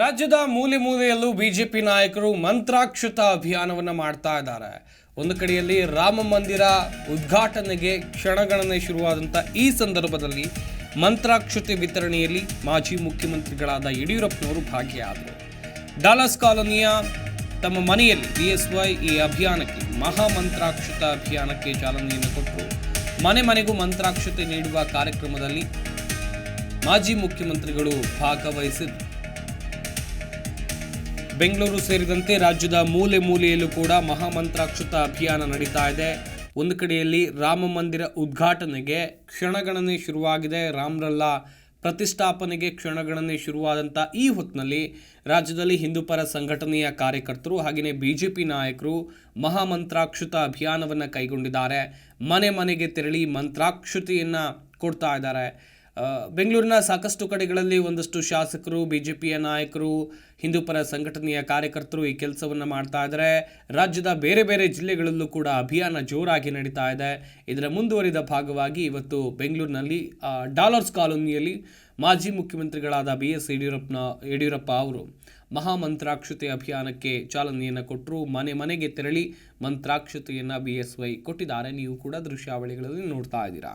ರಾಜ್ಯದ ಮೂಲೆ ಮೂಲೆಯಲ್ಲೂ ಬಿಜೆಪಿ ನಾಯಕರು ಮಂತ್ರಾಕ್ಷತ ಅಭಿಯಾನವನ್ನು ಮಾಡ್ತಾ ಇದ್ದಾರೆ. ಒಂದು ಕಡೆಯಲ್ಲಿ ರಾಮ ಮಂದಿರ ಉದ್ಘಾಟನೆಗೆ ಕ್ಷಣಗಣನೆ ಶುರುವಾದಂಥ ಈ ಸಂದರ್ಭದಲ್ಲಿ ಮಂತ್ರಾಕ್ಷತೆ ವಿತರಣೆಯಲ್ಲಿ ಮಾಜಿ ಮುಖ್ಯಮಂತ್ರಿಗಳಾದ ಯಡಿಯೂರಪ್ಪನವರು ಭಾಗಿಯಾದರು. ಡಾಲಸ್ ಕಾಲೋನಿಯ ತಮ್ಮ ಮನೆಯಲ್ಲಿ ಬಿಎಸ್ವೈ ಈ ಅಭಿಯಾನಕ್ಕೆ ಮಹಾ ಮಂತ್ರಾಕ್ಷತ ಅಭಿಯಾನಕ್ಕೆ ಚಾಲನೆಯನ್ನು ಕೊಟ್ಟರು. ಮನೆ ಮನೆಗೂ ಮಂತ್ರಾಕ್ಷತೆ ನೀಡುವ ಕಾರ್ಯಕ್ರಮದಲ್ಲಿ ಮಾಜಿ ಮುಖ್ಯಮಂತ್ರಿಗಳು ಭಾಗವಹಿಸಿದ್ರು ಬೆಂಗಳೂರು ಸೇರಿದಂತೆ ರಾಜ್ಯದ ಮೂಲೆ ಮೂಲೆಯಲ್ಲೂ ಕೂಡ ಮಹಾಮಂತ್ರಾಕ್ಷತ ಅಭಿಯಾನ ನಡೀತಾ ಇದೆ. ಒಂದು ಕಡೆಯಲ್ಲಿ ರಾಮ ಮಂದಿರ ಉದ್ಘಾಟನೆಗೆ ಕ್ಷಣಗಣನೆ ಶುರುವಾಗಿದೆ. ರಾಮರಲ್ಲ ಪ್ರತಿಷ್ಠಾಪನೆಗೆ ಕ್ಷಣಗಣನೆ ಶುರುವಾದಂಥ ಈ ಹೊತ್ತಿನಲ್ಲಿ ರಾಜ್ಯದಲ್ಲಿ ಹಿಂದೂಪರ ಸಂಘಟನೆಯ ಕಾರ್ಯಕರ್ತರು ಹಾಗೆಯೇ ಬಿ ಜೆ ಪಿ ನಾಯಕರು ಮಹಾಮಂತ್ರಾಕ್ಷತ ಅಭಿಯಾನವನ್ನು ಕೈಗೊಂಡಿದ್ದಾರೆ. ಮನೆ ಮನೆಗೆ ತೆರಳಿ ಮಂತ್ರಾಕ್ಷತೆಯನ್ನು ಕೊಡ್ತಾ ಇದ್ದಾರೆ. ಬೆಂಗಳೂರಿನ ಸಾಕಷ್ಟು ಕಡೆಗಳಲ್ಲಿ ಒಂದಷ್ಟು ಶಾಸಕರು ಬಿ ಜೆ ಪಿಯ ನಾಯಕರು ಹಿಂದೂಪರ ಸಂಘಟನೆಯ ಕಾರ್ಯಕರ್ತರು ಈ ಕೆಲಸವನ್ನು ಮಾಡ್ತಾ ಇದ್ದಾರೆ ರಾಜ್ಯದ ಬೇರೆ ಬೇರೆ ಜಿಲ್ಲೆಗಳಲ್ಲೂ ಕೂಡ ಅಭಿಯಾನ ಜೋರಾಗಿ ನಡೀತಾ ಇದೆ. ಇದರ ಮುಂದುವರಿದ ಭಾಗವಾಗಿ ಇವತ್ತು ಬೆಂಗಳೂರಿನಲ್ಲಿ ಡಾಲರ್ಸ್ ಕಾಲೋನಿಯಲ್ಲಿ ಮಾಜಿ ಮುಖ್ಯಮಂತ್ರಿಗಳಾದ ಬಿ ಎಸ್ ಯಡಿಯೂರಪ್ಪನ, ಯಡಿಯೂರಪ್ಪ ಅವರು ಮಹಾಮಂತ್ರಾಕ್ಷತೆ ಅಭಿಯಾನಕ್ಕೆ ಚಾಲನೆಯನ್ನು ಕೊಟ್ಟರು ಮನೆ ಮನೆಗೆ ತೆರಳಿ ಮಂತ್ರಾಕ್ಷತೆಯನ್ನು ಬಿ ಎಸ್ ವೈ ಕೊಟ್ಟಿದ್ದಾರೆ. ನೀವು ಕೂಡ ದೃಶ್ಯಾವಳಿಗಳಲ್ಲಿ ನೋಡ್ತಾ ಇದ್ದೀರಾ.